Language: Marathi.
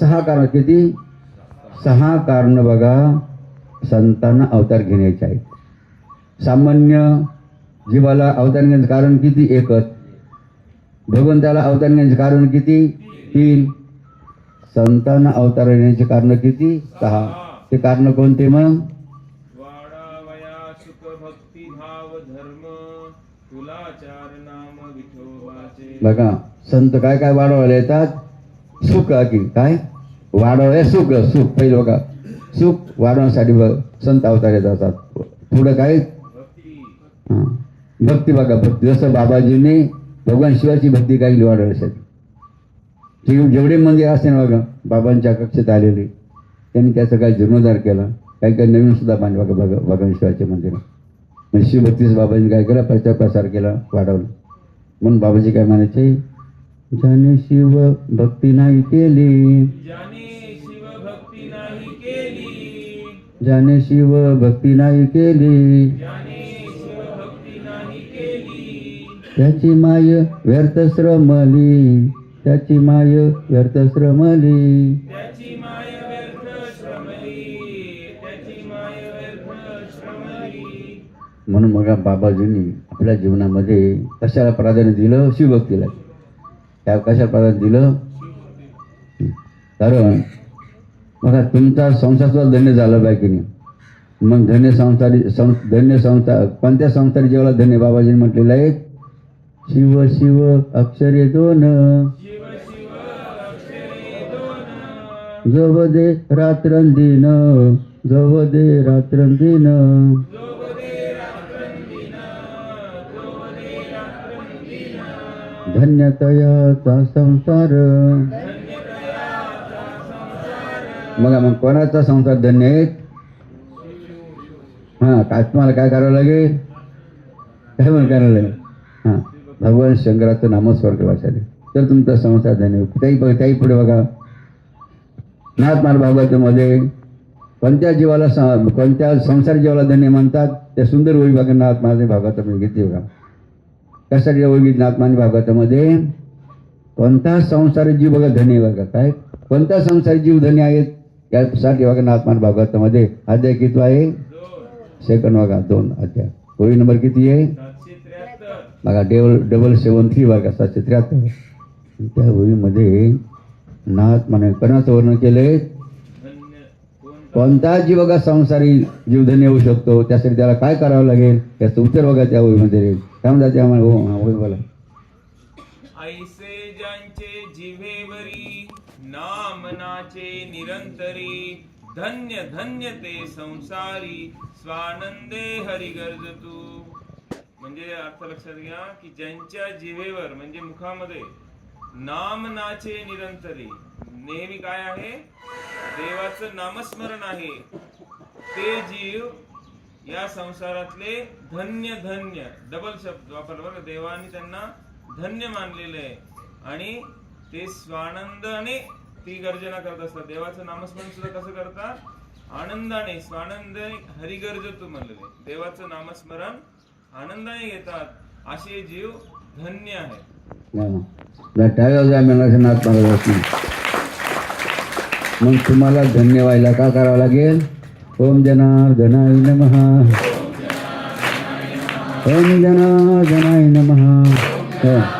सहा कारण किती? सहा कारण बघा. संतांना अवतार घेण्याचे आहेत. सामान्य जीवाला अवतार घेण्याचं कारण किती? एकच. भगवंताला अवतार घेण्याचे कारण किती? तीन. संतांना अवतार घेण्याचे कारण किती? सहा. ते कारण कोणते मग? बघा. संत काय काय वाढवायला येतात? सुख की काय? वाढवाय सुख सुख. पहिलं बघा. सुख वाढवण्यासाठी बघ संत अवतारे जातात. पुढं काय? भक्ती हां. भक्ती बघा भक्ती. जसं बाबाजींनी भगवान शिवाची भक्ती काही वाढवण्यासाठी. ठीक जेवढे मंदिर असते ना बघा बाबांच्या कक्षेत आलेले त्यांनी त्याचं काही जीर्णोद्धार केला. काही काही नवीन सुद्धा बांधले बघा बघा भगवान शिवाचे मंदिर. म्हणजे शिवभक्तीचं बाबांनी काय केलं? प्रचार प्रसार केला वाढवलं. म्हणून बाबाजी काय म्हणायचे? ज्याने शिव भक्ती नाही केली ज्याने शिव भक्ती नाही केली ज्याने शिव भक्ती नाही केली ज्याने शिव भक्ती नाही केली. त्याची माय व्यर्थ श्रमली त्याची माय व्यर्थ श्रमली. त्याची माय व्यर्थ श्रमली त्याची माय व्यर्थ श्रमली. म्हणून मग बाबाजींनी आपल्या जीवनामध्ये कशाला प्राधान्य दिलं? शिवभक्तीला. त्या कशा प्राधान्य दिलं? कारण बघा तुमचा संसार सुद्धा धन्य झाला पाहिजे की नाही. मग धन्य संसारी सं धन्य संस्था कोणत्या संस्थारी जेवढा धन्य बाबाजींनी म्हटलेलं आहे? शिव शिव अक्षरे दोन. जव दे रात्रंदिन जव दे रात्रंदिन रात्रंदिन. धन्यतयाचा संसार. मग मग कोणाचा संसार धन्य आहे? हां काय तुम्हाला काय करावं लागेल? काय म्हणून करावं लागेल हां भगवान शंकराचं नामस्वर वाचायला. तर तुमचा संसार धन्य त्याही बघ त्याही पुढे बघा. नाथमार भागवतामध्ये कोणत्या जीवाला कोणत्या संसार जीवाला धन्य म्हणतात त्या सुंदर होईल बघा. नाथमाने भागवतामध्ये घेतली बघा. त्यासाठी ओळी नाथमाने भागवतामध्ये कोणता संसारी जीव बघा धनी बघा. काय? कोणता संसारी जीव धनी आहेत यासाठी बघा नाथमान भागवतामध्ये अध्याय किती आहे? सेकंड बघा दोन. अध्याय कोळी नंबर किती आहे? बघा डेबल डबल सेवन थ्री बघा सातशे त्र्याहत्तर. त्या होळीमध्ये नाथ म्हणे कोणाचं वर्णन केलं आहे कोणता जीव बघा संसारी जीवधन्य होऊ शकतो? त्यासाठी त्याला काय करावं लागेल? उत्तर बघा त्या ओळीमध्ये काय म्हणतात त्यामुळे हो ऐसे ज्यांचे जिव्हेवरी नामनाचे निरंतरी, धन्य धन्य ते संसारी, स्वानंदे हरिगर्जतू. म्हणजे अर्थ लक्षात घ्या की ज्यांच्या जिव्हेवर म्हणजे मुखामध्ये, नामनाचे निरंतरी नेहमी काय आहे? देवाचं नामस्मरण आहे. ते जीव या संसारातले धन्य धन्य डबल शब्द वापरला बरं देवाने त्यांना धन्य मानलेलं आहे. आणि ते स्वानंदाने ती गर्जना करत असतात. देवाचं नामस्मरण सुद्धा कसं करतात आनंदाने स्वानंदाने हरिगर्जतू म्हणलेले देवाचं नामस्मरण आनंदाने घेतात. असे जीव धन्य आहे टाळ्या जा मिळणार नाथ महाराज मग तुम्हाला धन्य व्हायला का करावं लागेल? ओम जनार्दनाय नमः. ओम जनार्दनाय नमः. हो.